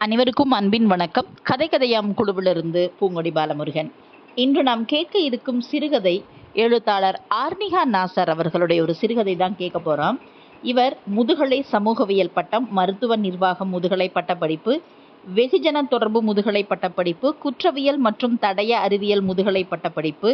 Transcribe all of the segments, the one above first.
அனைவருக்கும் அன்பின் வணக்கம். கதை கதையாம் குழுவிலிருந்து பூங்கொடி பாலமுருகன். இன்று நாம் கேட்க இருக்கும் சிறுகதை எழுத்தாளர் ஆர்னிகா நாசர் அவர்களுடைய ஒரு சிறுகதை தான் கேட்க போகிறோம் இவர் முதுகலை சமூகவியல் பட்டம் மருத்துவ நிர்வாகம் முதுகலை பட்ட படிப்பு வெகுஜன தொடர்பு முதுகலை பட்டப்படிப்பு குற்றவியல் மற்றும் தடய அறிவியல் முதுகலை பட்டப்படிப்பு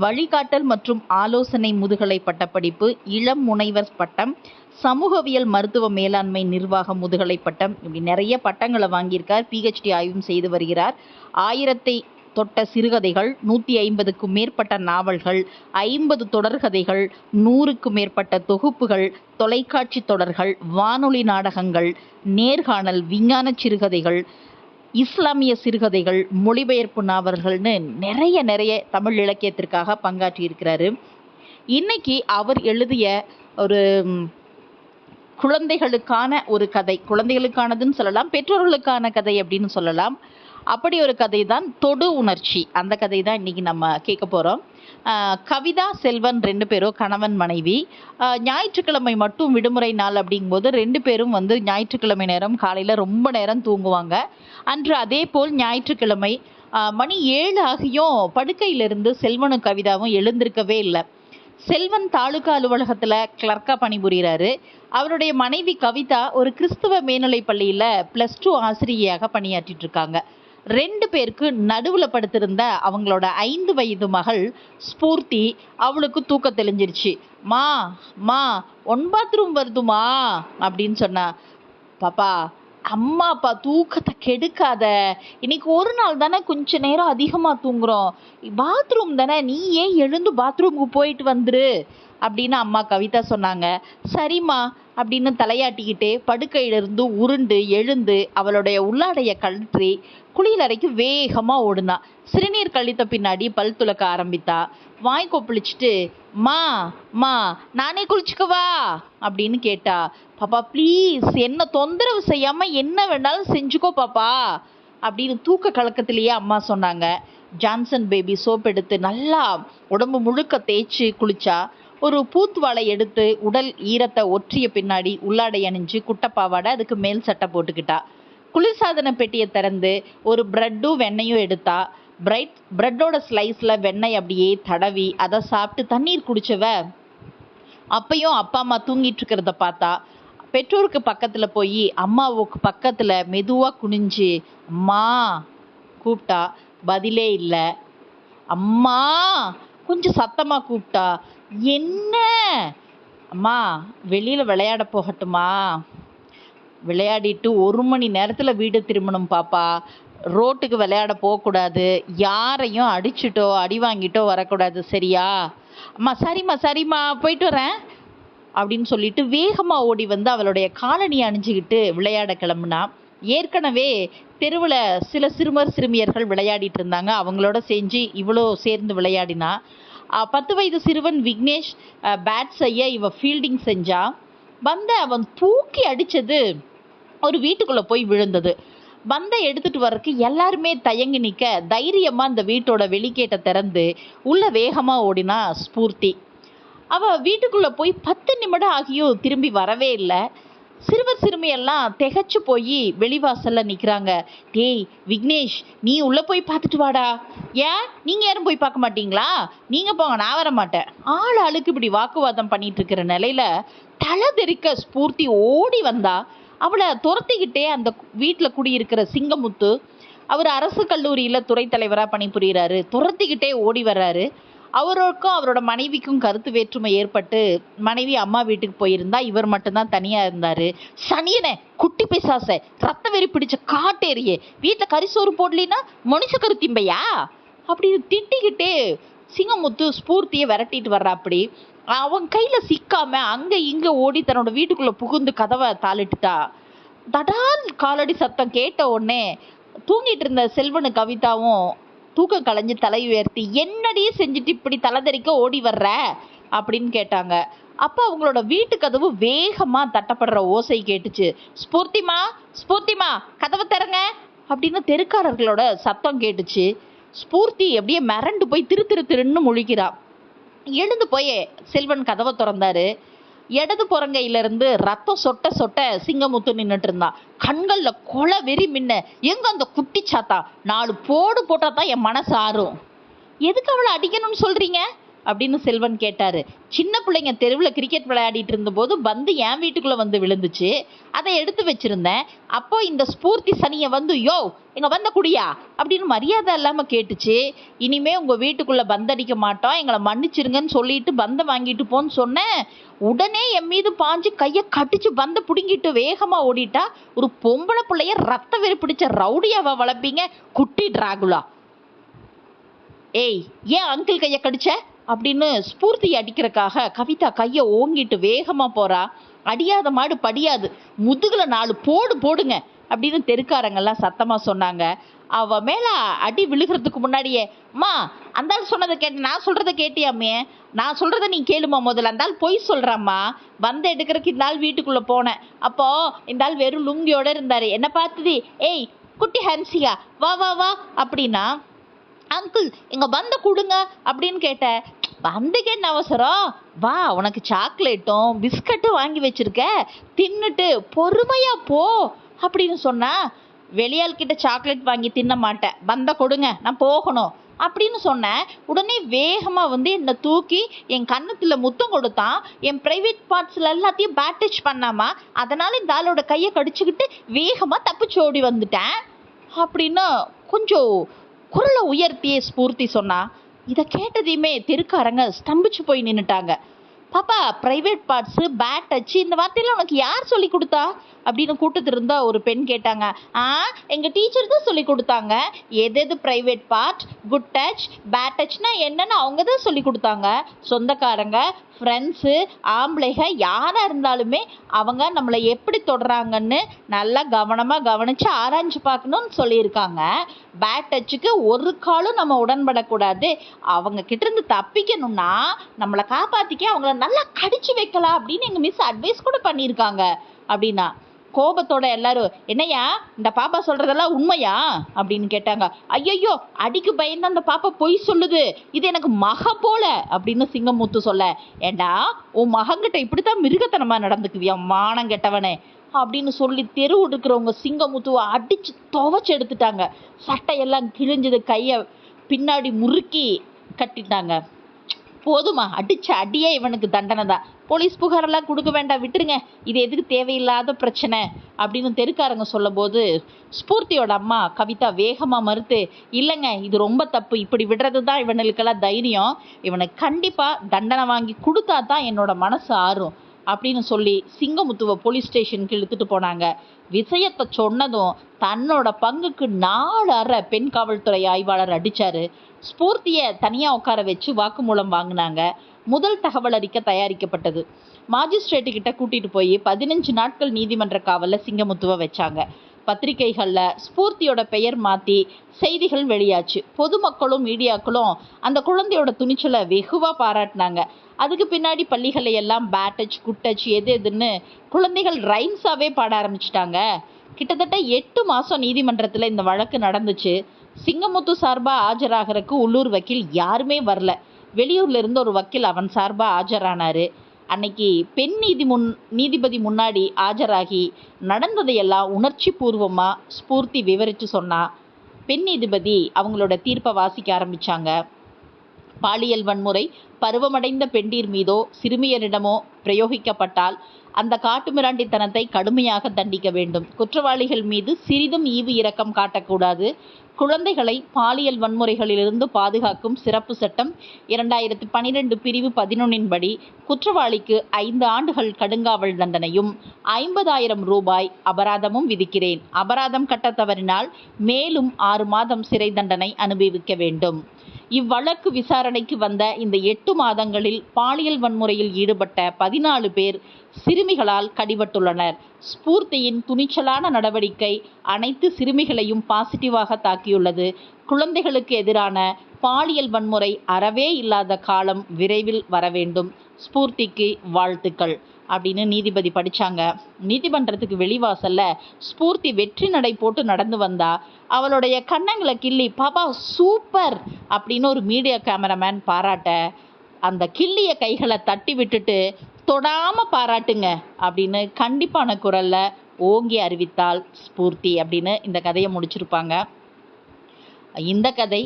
வழிகாட்டல் மற்றும் ஆலோசனை முதுகலை பட்டப்படிப்பு இளம் முனைவர் பட்டம் சமூகவியல் மருத்துவ மேலாண்மை நிர்வாக முதுகலை பட்டம் இப்படி நிறைய பட்டங்களை வாங்கியிருக்கார். பிஹெச்டி ஆய்வும் செய்து வருகிறார். ஆயிரத்தை தொட்ட சிறுகதைகள் நூற்றி ஐம்பதுக்கும் மேற்பட்ட நாவல்கள் ஐம்பது தொடர்கதைகள் நூறுக்கும் மேற்பட்ட தொகுப்புகள் தொலைக்காட்சி தொடர்கள் வானொலி நாடகங்கள் நேர்காணல் விஞ்ஞான சிறுகதைகள் இஸ்லாமிய சிறுகதைகள் மொழிபெயர்ப்பு நாவல்கள்னு நிறைய நிறைய தமிழ் இலக்கியத்திற்காக பங்காற்றி இருக்கிறாரு இன்னைக்கு அவர் எழுதிய ஒரு குழந்தைகளுக்கான ஒரு கதை குழந்தைகளுக்கானதுன்னு சொல்லலாம் பெற்றோர்களுக்கான கதை அப்படின்னு சொல்லலாம். அப்படி ஒரு கதை தான் தொடு உணர்ச்சி. அந்த கதை தான் இன்னைக்கு நம்ம கேட்க போகிறோம் கவிதா செல்வன் ரெண்டு பேரும் கணவன் மனைவி. ஞாயிற்றுக்கிழமை மட்டும் விடுமுறை நாள் அப்படிங்கும்போது ரெண்டு பேரும் வந்து ஞாயிற்றுக்கிழமை நேரம் காலையில் ரொம்ப நேரம் தூங்குவாங்க. அன்று அதே போல் ஞாயிற்றுக்கிழமை மணி ஏழு ஆகியும் படுக்கையிலிருந்து செல்வனும் கவிதாவும் எழுந்திருக்கவே இல்லை. செல்வன் தாலுகா அலுவலகத்தில் கிளர்க்காக பணிபுரிகிறாரு அவருடைய மனைவி கவிதா ஒரு கிறிஸ்துவ மேல்நிலைப் பள்ளியில் ப்ளஸ் டூ ஆசிரியையாக பணியாற்றிட்டு இருக்காங்க. ரெண்டு பேருக்கு நடுவில் படுத்திருந்த அவங்களோட ஐந்து வயது மகள் ஸ்பூர்த்தி அவளுக்கு தூக்கம் தெளிஞ்சிருச்சு. மா மா ஒன் பாத்ரூம் வருதுமா? அப்படின்னு சொன்னா. பாப்பா அம்மா அப்பா தூக்கத்தை கெடுக்காத. இன்னைக்கு ஒரு நாள் தானே கொஞ்ச நேரம் அதிகமாக தூங்குறோம். பாத்ரூம் தானே நீ ஏன் எழுந்து பாத்ரூமுக்கு போயிட்டு வந்துரு. அப்படின்னு அம்மா கவிதா சொன்னாங்க. சரிம்மா அப்படின்னு தலையாட்டிக்கிட்டே படுக்கையிலிருந்து உருண்டு எழுந்து அவளுடைய உள்ளாடைய கழற்றி குளியலறைக்கு வேகமாக ஓடுனா. சிறுநீர் கழித்த பின்னாடி பல் துலக்க ஆரம்பித்தா. வாய் கொப்பளிச்சுட்டு மா மா நானே குளிச்சுக்கவா அப்படின்னு கேட்டா. பாப்பா ப்ளீஸ் என்ன தொந்தரவு செய்யாமல் என்ன வேணாலும் செஞ்சுக்கோ பாப்பா அப்படின்னு தூக்க கலக்கத்திலேயே அம்மா சொன்னாங்க. ஜான்சன் பேபி சோப் எடுத்து நல்லா உடம்பு முழுக்க தேய்ச்சி குளிச்சா. ஒரு பூத்துவாளை எடுத்து உடல் ஈரத்தை ஒற்றிய பின்னாடி உள்ளாடை அணிஞ்சு குட்டப்பாவாடை அதுக்கு மேல் சட்டை போட்டுக்கிட்டா. குளிர்சாதன பெட்டியை திறந்து ஒரு ப்ரெட்டும் வெண்ணையும் எடுத்தா. பிரைட் ப்ரெட்டோட ஸ்லைஸில் வெண்ணெய் அப்படியே தடவி அதை சாப்பிட்டு தண்ணீர் குடிச்சவ. அப்பையும் அப்பா அம்மா தூங்கிட்டு இருக்கிறத பார்த்தா பெற்றோருக்கு பக்கத்தில் போய் அம்மாவுக்கு பக்கத்தில் மெதுவாக குனிஞ்சு அம்மா கூப்பிட்டா. பதிலே இல்லை. அம்மா கொஞ்சம் சத்தமாக கூப்பிட்டா. என்ன? அம்மா வெளியில் விளையாட போகட்டுமா? விளையாடிட்டு ஒரு மணி நேரத்தில் வீடு திரும்பணும் பாப்பா. ரோட்டுக்கு விளையாட போகக்கூடாது. யாரையும் அடிச்சிட்டோ அடி வாங்கிட்டோ வரக்கூடாது சரியா? அம்மா சரிம்மா சரிம்மா போயிட்டு வரேன். அப்படின்னு சொல்லிட்டு வேகமாக ஓடி வந்து அவளுடைய காலனி அணிஞ்சிக்கிட்டு விளையாட கிளம்புனா ஏற்கனவே தெருவில் சில சிறுமர் சிறுமியர்கள் விளையாடிட்டு இருந்தாங்க. அவங்களோட செஞ்சு இவ்வளோ சேர்ந்து விளையாடினா பத்து வயது சிறுவன் விக்னேஷ் பேட் செய்ய இவ ஃபீல்டிங் செஞ்சா வந்த அவன் தூக்கி அடிச்சது ஒரு வீட்டுக்குள்ளே போய் விழுந்தது. பந்தை எடுத்துட்டு வர்றதுக்கு எல்லாருமே தயங்கி நிற்க தைரியமாக அந்த வீட்டோட வெளிக்கேட்டை திறந்து உள்ளே வேகமாக ஓடினா ஸ்பூர்த்தி. அவள் வீட்டுக்குள்ளே போய் பத்து நிமிடம் ஆகியும் திரும்பி வரவே இல்லை. சிறுவர் சிறுமியெல்லாம் திகைச்சு போய் வெளிவாசல்ல நிற்கிறாங்க டேய் விக்னேஷ் நீ உள்ளே போய் பார்த்துட்டு வாடா. ஏன்? நீங்கள் யாரும் போய் பார்க்க மாட்டீங்களா? நீங்கள் போங்க நான் வர மாட்டேன். ஆள் ஆளுக்கு இப்படி வாக்குவாதம் பண்ணிட்டு இருக்கிற நிலையில தலை தெரிக்க ஸ்பூர்த்தி ஓடி வந்தா அவளை துரத்திக்கிட்டே அந்த வீட்டில் குடியிருக்கிற சிங்கமுத்து அவர் அரசு கல்லூரியில் துறை தலைவராக பணிபுரிகிறாரு துரத்திக்கிட்டே ஓடி வர்றாரு. அவருக்கும் அவரோட மனைவிக்கும் கருத்து வேற்றுமை ஏற்பட்டு மனைவி அம்மா வீட்டுக்கு போயிருந்தா இவர் மட்டும்தான் தனியாக இருந்தார். சனியனே குட்டி பிசாச ரத்த வெறி பிடிச்ச காட்டேரியே வீட்டில் கரிசோறு போடலின்னா மனுஷ கருத்திம்பையா அப்படின்னு திட்டிக்கிட்டே சிங்கமுத்து ஸ்பூர்த்தியை விரட்டிட்டு வர்றா அப்படி அவன் கையில் சிக்காம அங்கே இங்கே ஓடி தன்னோட வீட்டுக்குள்ளே புகுந்து கதவை தாளிட்டுட்டா. தடால் காலடி சத்தம் கேட்ட உடனே தூங்கிட்டு இருந்த செல்வனு கவிதாவும் தூக்கம் கலைஞ்சு தலை உயர்த்தி என்னடி செஞ்சுட்டு இப்படி தலைதறிக்க ஓடி வர்ற? அப்படின்னு கேட்டாங்க. அப்போ அவங்களோட வீட்டு கதவு வேகமாக தட்டப்படுற ஓசை கேட்டுச்சு. ஸ்பூர்த்திமா ஸ்பூர்த்திமா கதவை திறங்க அப்படின்னு தெருக்காரர்களோட சத்தம் கேட்டுச்சு. ஸ்பூர்த்தி அப்படியே மிரண்டு போய் திரு திரு திருன்னு முழிக்கிறா. எழுந்து போய் செல்வன் கதவை திறந்தாரு. இடது புறங்கையிலிருந்து ரத்தம் சொட்ட சொட்ட சிங்கமுத்து நின்றுட்டு இருந்தான் கண்களில் கொலை வெறி மின்ன. எங்க அந்த குட்டி சாத்தா? நாலு போடு போட்டால் தான் என் மனசு ஆறும். எதுக்கு அவளை அடிக்கணும்னு சொல்கிறீங்க அப்படின்னு செல்வன் கேட்டாரு. சின்ன பிள்ளைங்க தெருவில் கிரிக்கெட் விளையாடிட்டு இருந்தபோது பந்து என் வீட்டுக்குள்ள வந்து விழுந்துச்சு. அதை எடுத்து வச்சிருந்தேன். அப்போ இந்த ஸ்பூர்த்தி சனியை வந்து யோ எங்க வந்த குடியா? அப்படின்னு மரியாதை இல்லாம கேட்டுச்சு. இனிமே உங்க வீட்டுக்குள்ள பந்தடிக்க மாட்டோம். எங்களை மன்னிச்சிருங்கன்னு சொல்லிட்டு பந்தை வாங்கிட்டு போன்னு சொன்னேன். உடனே என் மீது பாஞ்சு கையை கட்டிச்சு பந்தை பிடுங்கிட்டு வேகமா ஓடிட்டா ஒரு பொம்பளை பிள்ளைய ரத்த வெறி பிடிச்ச ரவுடியாவை வளர்ப்பீங்க? குட்டி டிராகுலா. ஏய் ஏன் அங்கிள் கையை கடிச்ச? அப்படின்னு ஸ்பூர்த்தி அடிக்கிறக்காக கவிதா கையை ஓங்கிட்டு வேகமாக போகிறா அடியாத மாடு படியாது. முதுகில் நாலு போடு போடுங்க அப்படின்னு தெருக்காரங்கெல்லாம் சத்தமாக சொன்னாங்க. அவ மேலே அடி விழுகிறதுக்கு முன்னாடியே அம்மா அந்த ஆள் சொன்னதை கேட்டு நான் சொல்கிறத கேட்டியாமே? நான் சொல்கிறத நீ கேளுமா முதல்ல? அந்த ஆள் பொய் சொல்கிறாம்மா வந்து எடுக்கிறதுக்கு இந்த ஆள் வீட்டுக்குள்ளே போனேன். அப்போது இந்த ஆள் வெறும் லுங்கியோடு இருந்தார். என்ன பார்த்தது ஏய் குட்டி ஹன்சியா வா வா வா அப்படின்னா அங்கிள் எங்கள் பந்த கொடுங்க அப்படின்னு கேட்டேன் பந்துக்கு என்ன அவசரம்? வா உனக்கு சாக்லேட்டும் பிஸ்கட்டும் வாங்கி வச்சிருக்க. தின்னுட்டு பொறுமையா போ அப்படின்னு சொன்னா. வெளியாள்கிட்ட சாக்லேட் வாங்கி தின்ன மாட்டேன். பந்த கொடுங்க நான் போகணும் அப்படின்னு சொன்னேன் உடனே வேகமாக வந்து என்னை தூக்கி என் கன்னத்தில் முத்தம் கொடுத்தான். என் பிரைவேட் பார்ட்ஸில் எல்லாத்தையும் பேட்டேஜ் பண்ணாமா? அதனால் இந்த ஆளோட கையை கடிச்சுக்கிட்டு வேகமாக தப்பிச்சு ஓடி வந்துட்டேன். அப்படின்னு கொஞ்சம் குரலை உயர்த்தியே ஸ்பூர்த்தி சொன்னா இதை கேட்டதையுமே தெருக்காரங்க ஸ்தம்பிச்சு போய் நின்னுட்டாங்க. பாப்பா ப்ரைவேட் பார்ட்ஸு பேட் டச்சு இந்த வார்த்தையெல்லாம் உனக்கு யார் சொல்லி கொடுத்தா? அப்படின்னு கூட்டத்தில் இருந்தா ஒரு பெண் கேட்டாங்க. ஆ எங்கள் டீச்சர் தான் சொல்லி கொடுத்தாங்க. எது எது private part good touch bad டச்னா என்னன்னு அவங்க தான் சொல்லி கொடுத்தாங்க. சொந்தக்காரங்க ஃப்ரெண்ட்ஸு ஆம்பளைங்க யாராக இருந்தாலுமே அவங்க நம்மளை எப்படி தொடுறாங்கன்னு நல்லா கவனமாக கவனித்து ஆராய்ஞ்சு பார்க்கணும்னு சொல்லியிருக்காங்க. பேட் டச்சுக்கு ஒரு காலும் நம்ம உடன்படக்கூடாது. அவங்க கிட்டேருந்து தப்பிக்கணும்னா நம்மளை காப்பாற்றிக்க அவங்கள நல்லா கடிச்சு வைக்கலாம் அப்படின்னு எங்கள் மிஸ் அட்வைஸ் கூட பண்ணியிருக்காங்க. அப்படின்னா கோபத்தோட எல்லாரும் என்னய்யா இந்த பாப்பா சொல்றதெல்லாம் உண்மையா? அப்படின்னு கேட்டாங்க. ஐயையோ அடிக்கு பயந்து அந்த பாப்பா பொய் சொல்லுது. இது எனக்கு மக போல அப்படின்னு சிங்கமுத்து சொல்ல. ஏண்டா உன் மகங்கிட்ட இப்படித்தான் மிருகத்தனமா நடந்துக்குவியா மானம் கெட்டவனே? அப்படின்னு சொல்லி தெரு இருக்கிறவங்க சிங்கமுத்துவை அடிச்சு துவச்சி எடுத்துட்டாங்க. சட்டையெல்லாம் கிழிஞ்சது கையை பின்னாடி முறுக்கி கட்டிட்டாங்க. போதுமா? அடிச்ச அடியே இவனுக்கு தண்டனை தான். போலீஸ் புகாரெல்லாம் கொடுக்க வேண்டாம் விட்டுருங்க. இது எதுக்கு தேவையில்லாத பிரச்சனை? அப்படின்னு தெருக்காரங்க சொல்லும்போது ஸ்பூர்த்தியோட அம்மா கவிதா வேகமாக மறுத்து இல்லைங்க இது ரொம்ப தப்பு. இப்படி விடுறது தான் இவனுக்கெல்லாம் தைரியம். இவனுக்கு கண்டிப்பாக தண்டனை வாங்கி கொடுத்தா தான் என்னோட மனசு ஆறும். அப்படின்னு சொல்லி சிங்கமுத்துவை போலீஸ் ஸ்டேஷனுக்கு இழுத்துட்டு போனாங்க. விஷயத்தை சொன்னதும் தன்னோட பங்குக்கு நாலு அறை பெண் காவல்துறை ஆய்வாளர் அடிச்சாரு. ஸ்பூர்த்தியை தனியாக உட்கார வச்சு வாக்குமூலம் வாங்கினாங்க. முதல் தகவல் அறிக்கை தயாரிக்கப்பட்டது. மாஜிஸ்ட்ரேட்டு கிட்ட கூட்டிட்டு போய் பதினஞ்சு நாட்கள் நீதிமன்ற காவலில் சிங்கமுத்துவை வச்சாங்க. பத்திரிகைகளில் ஸ்பூர்த்தியோட பெயர் மாற்றி செய்திகள் வெளியாச்சு. பொதுமக்களும் மீடியாக்களும் அந்த குழந்தையோட துணிச்சலை வெகுவாக பாராட்டினாங்க. அதுக்கு பின்னாடி பள்ளிகளை எல்லாம் பேட்டச் குட்டச் எது எதுன்னு குழந்தைகள் ரைம்ஸாகவே பாட ஆரம்பிச்சிட்டாங்க. கிட்டத்தட்ட எட்டு மாதம் நீதிமன்றத்தில் இந்த வழக்கு நடந்துச்சு. சிங்கமுத்து சார்பாக ஆஜராகிறதுக்கு உள்ளூர் வக்கீல் யாருமே வரல. வெளியூர்ல இருந்து ஒரு வக்கீல் அவன் சார்பாக ஆஜரானாரு. அன்னைக்கு பெண் நீதி முன் நீதிபதி முன்னாடி ஆஜராகி நடந்ததையெல்லாம் உணர்ச்சி பூர்வமாக ஸ்பூர்த்தி விவரித்து சொன்னால் பெண் நீதிபதி அவங்களோட தீர்ப்பை வாசிக்க ஆரம்பித்தாங்க பாலியல் வன்முறை பருவமடைந்த பெண்டீர் மீதோ சிறுமியரிடமோ பிரயோகிக்கப்பட்டால் அந்த காட்டுமிராண்டித்தனத்தை கடுமையாக தண்டிக்க வேண்டும். குற்றவாளிகள் மீது சிறிதும் ஈவு இரக்கம் காட்டக்கூடாது. குழந்தைகளை பாலியல் வன்முறைகளிலிருந்து பாதுகாக்கும் சிறப்பு சட்டம் இரண்டாயிரத்தி பனிரெண்டு பிரிவு பதினொன்னின்படி குற்றவாளிக்கு ஐந்து ஆண்டுகள் கடுங்காவல் தண்டனையும் ஐம்பதாயிரம் ரூபாய் அபராதமும் விதிக்கிறேன். அபராதம் கட்ட தவறினால் மேலும் ஆறு மாதம் சிறை தண்டனை அனுபவிக்க வேண்டும். இவ்வழக்கு விசாரணைக்கு வந்த இந்த எட்டு மாதங்களில் பாலியல் வன்முறையில் ஈடுபட்ட பதினாலு பேர் சிறுமிகளால் கடிபட்டுள்ளனர். ஸ்பூர்த்தியின் துணிச்சலான நடவடிக்கை அனைத்து சிறுமிகளையும் பாசிட்டிவாக தாக்கியுள்ளது. குழந்தைகளுக்கு எதிரான பாலியல் வன்முறை அறவே இல்லாத காலம் விரைவில் வர வேண்டும் ஸ்பூர்த்திக்கு வாழ்த்துக்கள். அப்படின்னு நீதிபதி படித்தாங்க நீதிமன்றத்துக்கு வெளிவாசல்ல ஸ்பூர்த்தி வெற்றி நடை போட்டு நடந்து வந்தா அவளுடைய கன்னங்களை கிள்ளி பாப்பா சூப்பர்! அப்படின்னு ஒரு மீடியா கேமராமேன் பாராட்ட அந்த கிள்ளிய கைகளை தட்டி விட்டுட்டு தொடாமல் பாராட்டுங்க! அப்படின்னு கண்டிப்பான குரலில் ஓங்கி அறிவித்தால் ஸ்பூர்த்தி அப்படின்னு இந்த கதையை முடிச்சிருப்பாங்க. இந்த கதை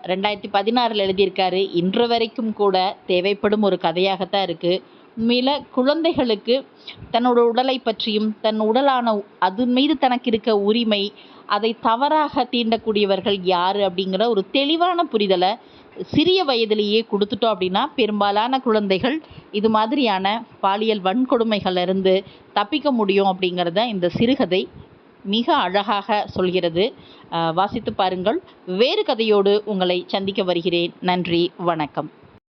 ரெண்டாயிரத்தி பதினாறில் எழுதியிருக்காரு. இன்று வரைக்கும் கூட தேவைப்படும் ஒரு கதையாகத்தான் இருக்குது மில குழந்தைகளுக்கு தன்னோட உடலை பற்றியும் தன் உடலான அது மீது தனக்கு இருக்க உரிமை அதை தவறாக தீண்டக்கூடியவர்கள் யார் அப்படிங்கிற ஒரு தெளிவான புரிதலை சிறிய வயதிலேயே கொடுத்துட்டோம் அப்படின்னா பெரும்பாலான குழந்தைகள் இது மாதிரியான பாலியல் வன்கொடுமைகளிலிருந்து தப்பிக்க முடியும் அப்படிங்கிறத இந்த சிறுகதை மிக அழகாக சொல்கிறது. வாசித்து பாருங்கள். வேறு கதையோடு உங்களை சந்திக்க வருகிறேன். நன்றி. வணக்கம்.